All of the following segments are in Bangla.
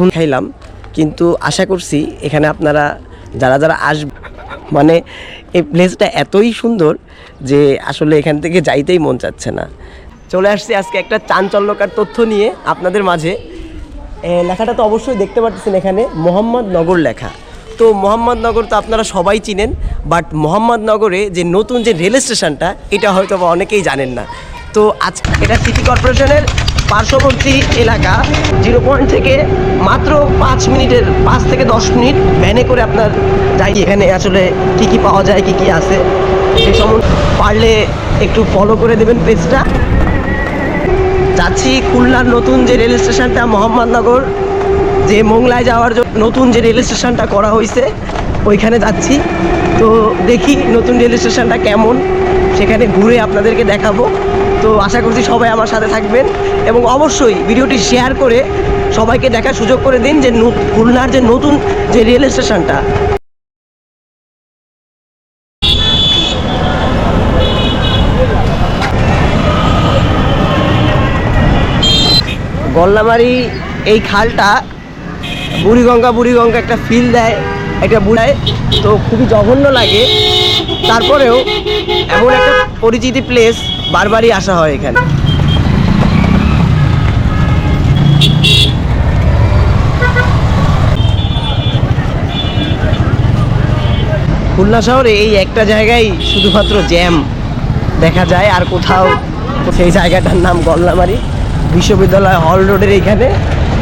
খাইলাম, কিন্তু আশা করছি এখানে আপনারা যারা যারা আস মানে এই প্লেসটা এতই সুন্দর যে আসলে এখান থেকে যাইতেই মন চাচ্ছে না। চলে আসছি আজকে একটা চাঞ্চল্যকার তথ্য নিয়ে আপনাদের মাঝে। লেখাটা তো অবশ্যই দেখতে পাচ্ছেন এখানে মোহাম্মদনগর লেখা। তো মোহাম্মদনগর তো আপনারা সবাই চিনেন বাট মোহাম্মদনগরে যে নতুন যে রেল স্টেশনটা, এটা হয়তো অনেকেই জানেন না। তো আজ এটা সিটি কর্পোরেশনের পার্শ্ববর্তী এলাকা। জিরো পয়েন্ট থেকে মাত্র পাঁচ মিনিটের, পাঁচ থেকে দশ মিনিট ভ্যানে করে আপনার যাই এখানে আসলে কী কী পাওয়া যায়, কী কী আছে, সে সম্বন্ধে পারলে একটু ফলো করে দেবেন পেজটা যাচ্ছি খুলনার নতুন যে রেল স্টেশনটা, মোহাম্মদনগর, যে মোংলায় যাওয়ার জন্য নতুন যে রেল স্টেশনটা করা হয়েছে, ওইখানে যাচ্ছি। তো দেখি নতুন রেল স্টেশনটা কেমন। সেখানে ঘুরে আপনাদেরকে দেখাবো। তো আশা করছি সবাই আমার সাথে থাকবেন এবং অবশ্যই ভিডিওটি শেয়ার করে সবাইকে দেখার সুযোগ করে দিন যে খুলনার যে নতুন যে রেল স্টেশনটা। গল্লামারি এই খালটা বুড়িগঙ্গা বুড়িগঙ্গা একটা ফিল দেয়। একটা বুড়ায়, তো খুবই জঘন্য লাগে। তারপরেও এমন একটা পরিচিতি প্লেস বারবারই আসা হয় এখানে। খুলনা শহরে এই একটা জায়গায় শুধুমাত্র জ্যাম দেখা যায়, আর কোথাও সেই জায়গাটার নাম গল্লামারি বিশ্ববিদ্যালয় হল রোডের এখানে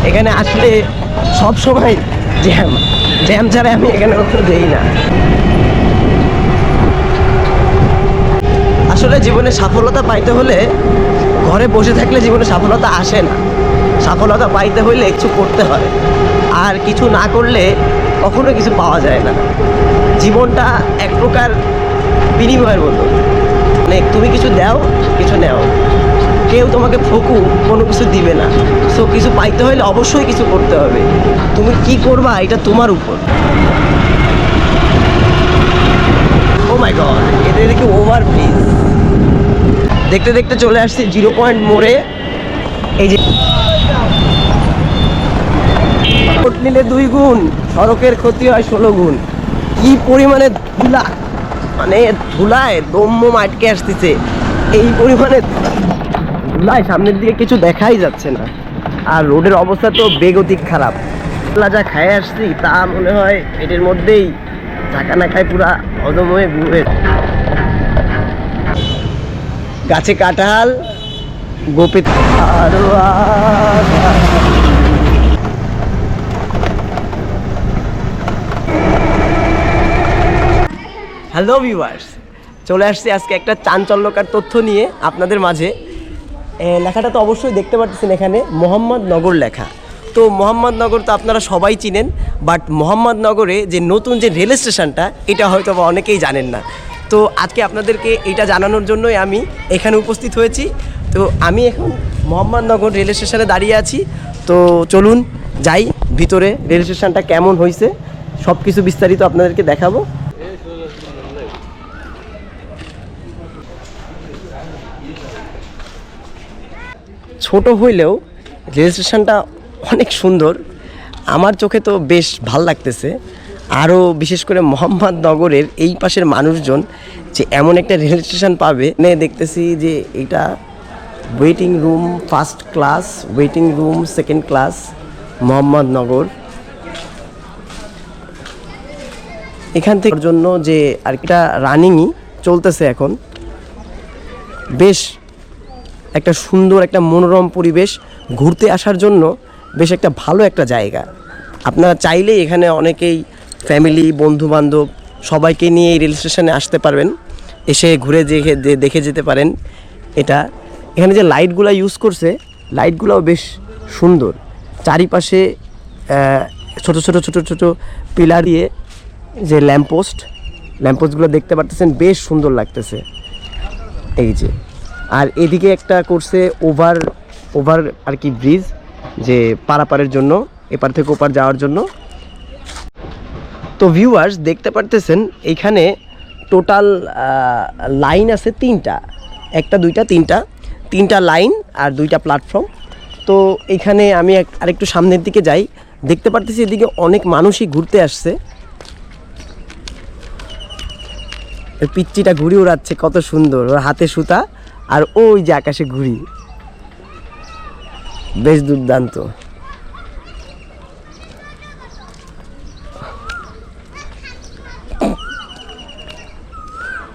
এখানে আসলে সব সময় জ্যাম জ্যাম ছাড়া আমি এখানে কখনো দেই না। আসলে জীবনে সফলতা পাইতে হলে ঘরে বসে থাকলে জীবনে সফলতা আসে না। সফলতা পাইতে হলে কিছু করতে হয়। আর কিছু না করলে কখনো কিছু পাওয়া যায় না। জীবনটা এক প্রকার বিনিময়ের মতো। মানে তুমি কিছু দাও, কিছু নেও। কেউ তোমাকে ফকু কোনো কিছু দিবে না। সো কিছু পাইতে হলে অবশ্যই কিছু করতে হবে। তুমি কি করবা, এটা তোমার উপর। ও মাই গড দেখি ওভার প্লিজ দেখতে দেখতে চলে আসছি জিরো পয়েন্ট মোড়ে। এই যে নিলে দুই গুণ, সড়কের ক্ষতি হয় ষোলো গুণ। কি পরিমাণে ধুলা মানে ধুলায় দম্য আটকে আসতেছে। এই পরিমাণে ধুলায় সামনের দিকে কিছু দেখাই যাচ্ছে না। আর রোডের অবস্থা তো বেগতিক খারাপ। যা খায় আসছি, তা মনে হয় এটার মধ্যেই ঢাকা না খায় পুরা অদম হয়ে ঘুরে। গাছে কাঁঠাল, গোপে হ্যালো ভিউয়ার্স, চলে আসছি আজকে একটা চাঞ্চল্যকার তথ্য নিয়ে আপনাদের মাঝে। লেখাটা তো অবশ্যই দেখতে পাচ্ছেন এখানে মোহাম্মদনগর লেখা। তো মোহাম্মদনগর তো আপনারা সবাই চিনেন, বাট মোহাম্মদনগরে যে নতুন যে রেল স্টেশনটা, এটা হয়তো অনেকেই জানেন না। তো আজকে আপনাদেরকে এটা জানানোর জন্যই আমি এখানে উপস্থিত হয়েছি। তো আমি এখন মোহাম্মদনগর রেল স্টেশনে দাঁড়িয়ে আছি। তো চলুন যাই ভিতরে রেল স্টেশনটা কেমন হয়েছে সব কিছু বিস্তারিত আপনাদেরকে দেখাবো। ছোট হইলেও রেল স্টেশনটা অনেক সুন্দর। আমার চোখে তো বেশ ভালো লাগতেছে। আরও বিশেষ করে মোহাম্মদনগরের এই পাশের মানুষজন যে এমন একটা রেল স্টেশন পাবে। নে, দেখতেছি যে এটা waiting room first class waiting room second class Mohammadnagar এখান থেকে জন্য যে আর এটা রানিংই চলতেছে এখন। বেশ একটা সুন্দর, একটা মনোরম পরিবেশ ঘুরতে আসার জন্য বেশ একটা ভালো একটা জায়গা। আপনারা চাইলেই এখানে অনেকেই ফ্যামিলি বন্ধু বান্ধব সবাইকে নিয়ে এই রেল স্টেশনে আসতে পারবেন। এসে ঘুরে দেখে দেখে যেতে পারেন। এটা, এখানে যে লাইটগুলো ইউজ করছে লাইটগুলোও বেশ সুন্দর। চারিপাশে ছোট ছোট ছোট ছোট পিলার দিয়ে যে ল্যাম্পপোস্ট ল্যাম্পপোস্টগুলো দেখতে পারতেছেন, বেশ সুন্দর লাগতেছে। এই যে আর এদিকে একটা করছে ওভার ওভার আর কি ব্রিজ যে পারাপারের জন্য, এপার থেকে ওপার যাওয়ার জন্য। তো ভিউয়ার্স দেখতে পারতেছেন এইখানে টোটাল লাইন আছে তিনটা। একটা, দুইটা, তিনটা। তিনটা লাইন আর দুইটা প্ল্যাটফর্ম তো এখানে আমি আরেকটু সামনের দিকে যাই। দেখতে পারতেছি এদিকে অনেক মানুষই ঘুরতে আসছে। পিচ্চিটা ঘুড়ি উড়াচ্ছে, কত সুন্দর। ওর হাতে সুতা। আর ওই যে আকাশে ঘুরি। বেশ দুর্দান্ত।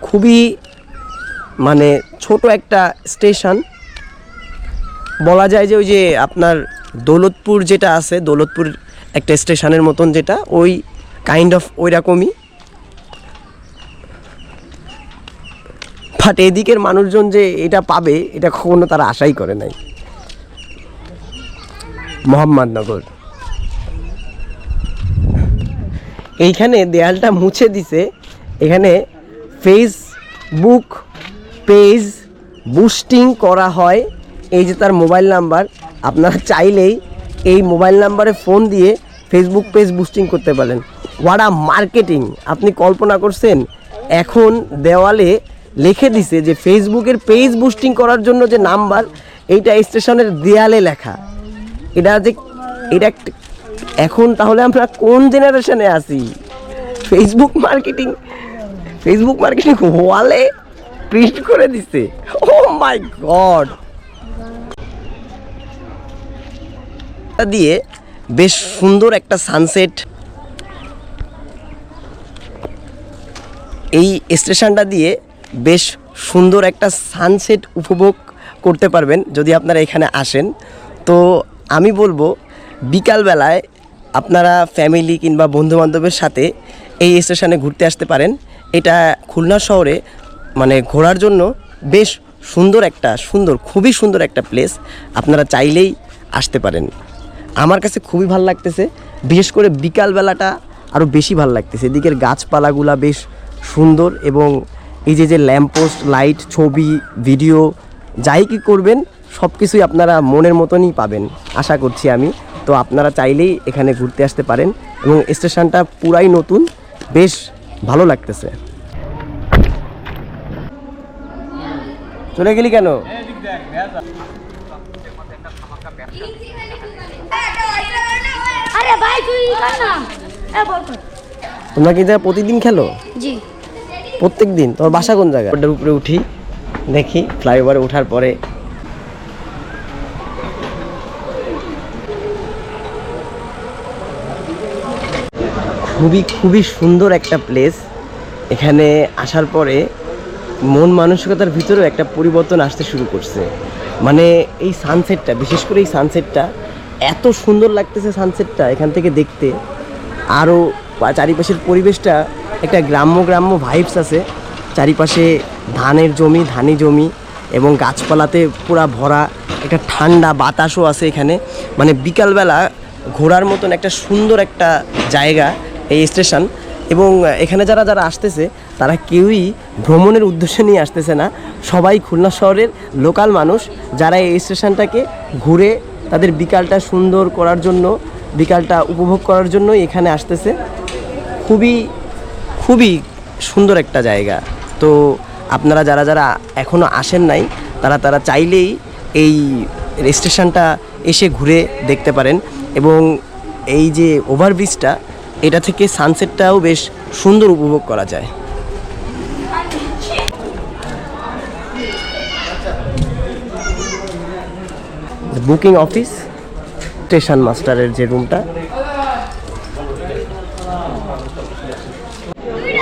খুবই মানে ছোট একটা স্টেশন। বলা যায় যে ওই যে আপনার দৌলতপুর যেটা আছে, দৌলতপুর একটা স্টেশনের মতন যেটা, ওই কাইন্ড অফ ওই রকমই বাট এদিকের মানুষজন যে এটা পাবে, এটা কখনো তারা আশাই করে নাই। মোহাম্মদনগর। এইখানে দেয়ালটা মুছে দিছে। এখানে ফেসবুক পেজ বুস্টিং করা হয়। এই যে তার মোবাইল নাম্বার, আপনারা চাইলেই এই মোবাইল নাম্বারে ফোন দিয়ে ফেসবুক পেজ বুস্টিং করতে পারেন। ওয়ারা মার্কেটিং আপনি কল্পনা করছেন, এখন দেওয়ালে লিখে দিছে যে ফেসবুকের পেজ বুস্টিং করার জন্য যে নাম্বার, এইটা স্টেশনের দেয়ালে লেখা। এটা যে, এটা এখন তাহলে আমরা কোন জেনারেশনে আছি? ফেসবুক মার্কেটিং ফেসবুক মার্কেটিং ওয়ালে প্রিন্ট করে দিছে। ও মাই গড দিয়ে বেশ সুন্দর একটা সানসেট এই স্টেশনটা দিয়ে বেশ সুন্দর একটা সানসেট উপভোগ করতে পারবেন যদি আপনারা এখানে আসেন। তো আমি বলব, বিকালবেলায় আপনারা ফ্যামিলি কিংবা বন্ধুবান্ধবের সাথে এই স্টেশনে ঘুরতে আসতে পারেন। এটা খুলনা শহরে মানে ঘোরার জন্য বেশ সুন্দর একটা, সুন্দর, খুবই সুন্দর একটা প্লেস আপনারা চাইলেই আসতে পারেন। আমার কাছে খুবই ভালো লাগতেছে, বিশেষ করে বিকালবেলাটা আরও বেশি ভালো লাগতেছে। এদিকের গাছপালাগুলা বেশ সুন্দর এবং এই যে যে ল্যাম্পপোস্ট লাইট ছবি ভিডিও যাই কি করবেন সব কিছুই আপনারা মনের মতনই পাবেন আশা করছি আমি। তো আপনারা চাইলেই এখানে ঘুরতে আসতে পারেন এবং স্টেশনটা পুরাই নতুন বেশ ভালো লাগতেছে। চলে গেলি কেন। তোমরা কি প্রতিদিন খেলো? জি। প্রত্যেক দিন তোমার বাসা কোন জায়গায়? ওটার উপরে উঠি, দেখি ফ্লাইওভারে ওঠার পরে। খুবই খুবই সুন্দর একটা প্লেস এখানে আসার পরে মন মানসিকতার ভিতরেও একটা পরিবর্তন আসতে শুরু করছে। মানে এই সানসেটটা বিশেষ করে এই সানসেটটা এত সুন্দর লাগতেছে সানসেটটা এখান থেকে দেখতে। আরও চারিপাশের পরিবেশটা একটা গ্রাম্য গ্রাম্য ভাইবস আছে। চারিপাশে ধানের জমি, ধানি জমি এবং গাছপালাতে পুরা ভরা একটা ঠান্ডা বাতাসও আছে এখানে। মানে বিকালবেলা ঘোরার মতন একটা সুন্দর একটা জায়গা এই স্টেশন এবং এখানে যারা যারা আসতেছে, তারা কেউই ভ্রমণের উদ্দেশ্যে নিয়ে আসতেছে না। সবাই খুলনা শহরের লোকাল মানুষ যারা এই স্টেশনটাকে ঘুরে তাদের বিকালটা সুন্দর করার জন্য বিকালটা উপভোগ করার জন্য এখানে আসতেছে। খুবই খুবই সুন্দর একটা জায়গা। তো আপনারা যারা যারা এখনও আসেন নাই, তারা তারা চাইলেই এই স্টেশনটা এসে ঘুরে দেখতে পারেন এবং এই যে ওভারব্রিজটা, এটা থেকে সানসেটটাও বেশ সুন্দর উপভোগ করা যায়। Booking office. স্টেশন মাস্টারের যে রুমটা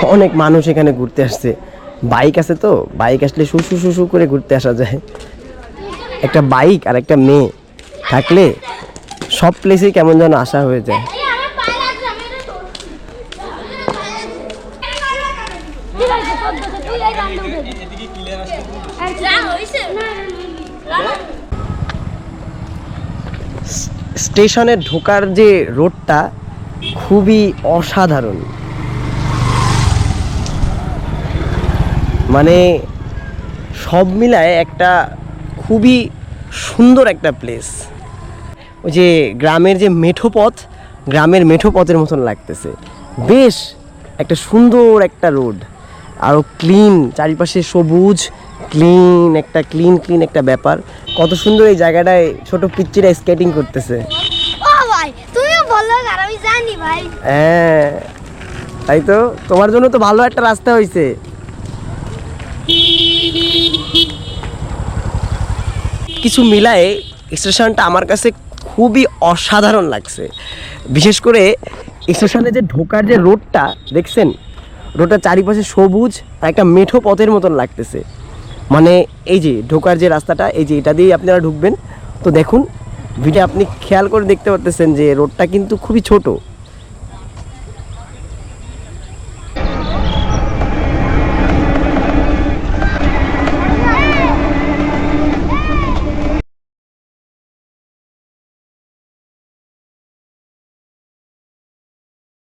অনেক মানুষ এখানে ঘুরতে আসছে বাইক আছে তো বাইক আসলে শুশু শুশু করে ঘুরতে আসা যায় একটা বাইক আর একটা মেয়ে থাকলে সব প্লেসেই কেমন যেন আসা হয়ে যায় স্টেশনে ঢোকার যে রোডটা খুবই অসাধারণ। মানে সব মিলায় একটা খুবই সুন্দর একটা প্লেস ওই যে গ্রামের যে মেঠো পথ গ্রামের মেঠো পথের মতন লাগতেছে। বেশ একটা সুন্দর একটা রোড। আরও ক্লিন চারিপাশে সবুজ ক্লিন একটা ক্লিন ক্লিন একটা ব্যাপার। কত সুন্দর এই জায়গাটায় ছোট পিচ্চিরা স্কেটিং করতেছে। ও ভাই তুমিও বললে ভাই। হ্যাঁ তাই তো? তোমার জন্য তো ভালো একটা রাস্তা হয়েছে কিছু মিলায়ে স্টেশনটা আমার কাছে খুবই অসাধারণ লাগছে। বিশেষ করে স্টেশনে যে ঢোকার যে রোডটা দেখছেন? রোডটার চারিপাশে সবুজ আর একটা মেঠো পথের মতন লাগতেছে। মানে এই যে ঢোকার যে রাস্তাটা, এই যে এটা দিয়েই আপনারা ঢুকবেন। তো দেখুন, ভিডিও আপনি খেয়াল করে দেখতে পারতেছেন যে রোডটা কিন্তু খুবই ছোট।